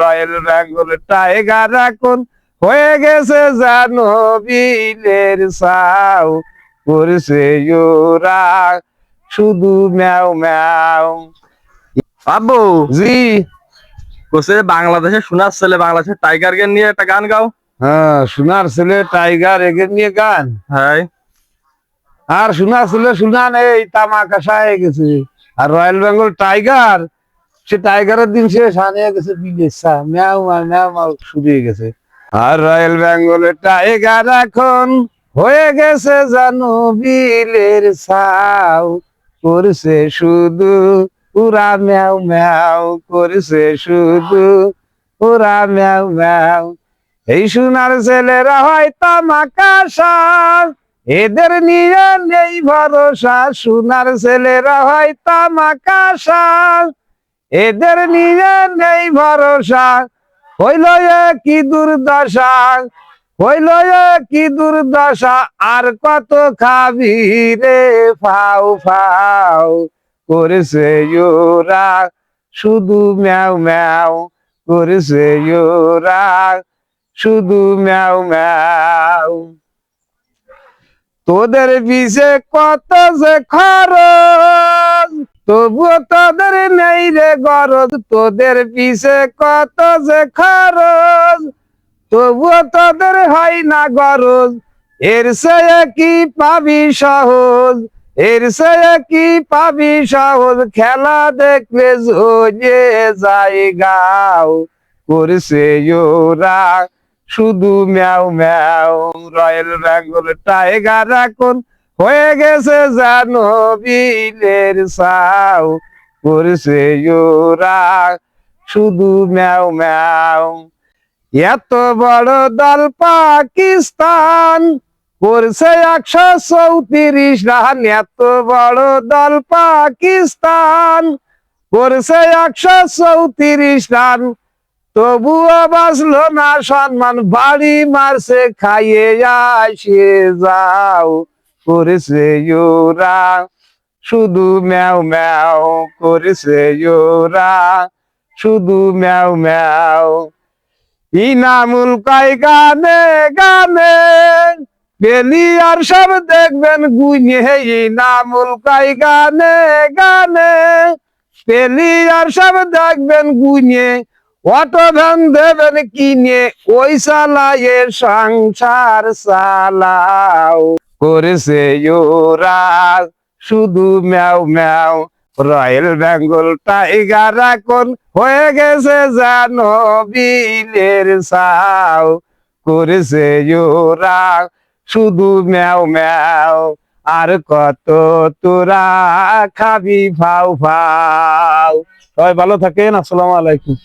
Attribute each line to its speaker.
Speaker 1: Royal Bengal tiger এখন হয়ে গেছে জানো বিলের সাউ। করছে ওরা শুধু ম্যাও ম্যাও।
Speaker 2: আব্বু
Speaker 1: জি।
Speaker 2: কোসে বাংলাদেশে শোনার ছেলে বাংলাদেশের টাইগারকে নিয়ে একটা গান গাও।
Speaker 1: হ্যাঁ সোনার ছেলে টাইগার এগে নিয়ে গান।
Speaker 2: হ্যাঁ।
Speaker 1: আর সোনার ছেলে সোনা নেই তামাকাশা হয়ে গেছে। আর রয়্যাল বেঙ্গল টাইগার সে টাইগারের দিন সে হানিয়ে গেছে বিদেশা ম্যাও ম্যাও ম্যাও শুরু গেছে। আর রয়্যাল বেঙ্গলের টাইগার এখন হয়ে গেছে জানো, বিলের ছাও করছে শুধু পুরা ম্যাও ম্যাও, করছে শুধু পুরা ম্যাও ম্যাও। এই সোনার ছেলেরা হয় তামাকাশা এদের নিয়ে নেই ভরসা। সোনার ছেলেরা হয় তামাকাশা এদের নিয়ে নেই ভরসা। হইল কি দুর্দশা। হইল কি দুর্দশা। আর কত খাবি রে? ফাও ফাও করেছে ওরা শুধু ম্যাও ম্যাও করেছে ওরা শুধু ম্যাও ম্যাও। তোদের বিষে কত যে খরচ। তবুও তোদের নেই রে গরজ, তোদের পিছে কত যে খরচ। তবুও তোদের হয় না গরজ, এর সে কি পাবি সহজ? এর সে কি পাবি সহজ? খেলা দেখলে যে যায় গাও করছে ওরা। শুধু ম্যাও ম্যাও, রয়্যাল বেঙ্গল টাইগার এখন হয়ে গেছে জানো বিলের সাও করছে ওরা শুধু ম্যাও ম্যাও। এত বড় দল পাকিস্তান, করছে একশো চৌত্রিশ রান। এত বড় দল পাকিস্তান, করছে একশো চৌত্রিশ রান। তবুও বাঁচলো না সম্মান, বাড়ি মারছে, খাইয়ে আসে যাও। করেছে ইউরা শুধু ম্যাও ম্যাও করেছে ওরা। শুধু ম্যাও ম্যাও। ইনামুল কয় গানে গানে, বেলি আর সব দেখবেন গুনে। ইনামুল কয় গানে গানে পেলি আর সব দেখবেন গুনে। অটো ভ্যান দেবেন কিনে, ওই চালায়ে সংসার চালাও। করেছে ওরা শুধু ম্যাও ম্যাও, রয়্যাল বেঙ্গল টাইগার এখন হয়ে গেছে জানো বিলের সাও করেছে ওরা শুধু ম্যাও ম্যাও, আর কত তোরা খাবি ফাও ফাও সবাই ভালো থাকেন, আসসালামু আলাইকুম।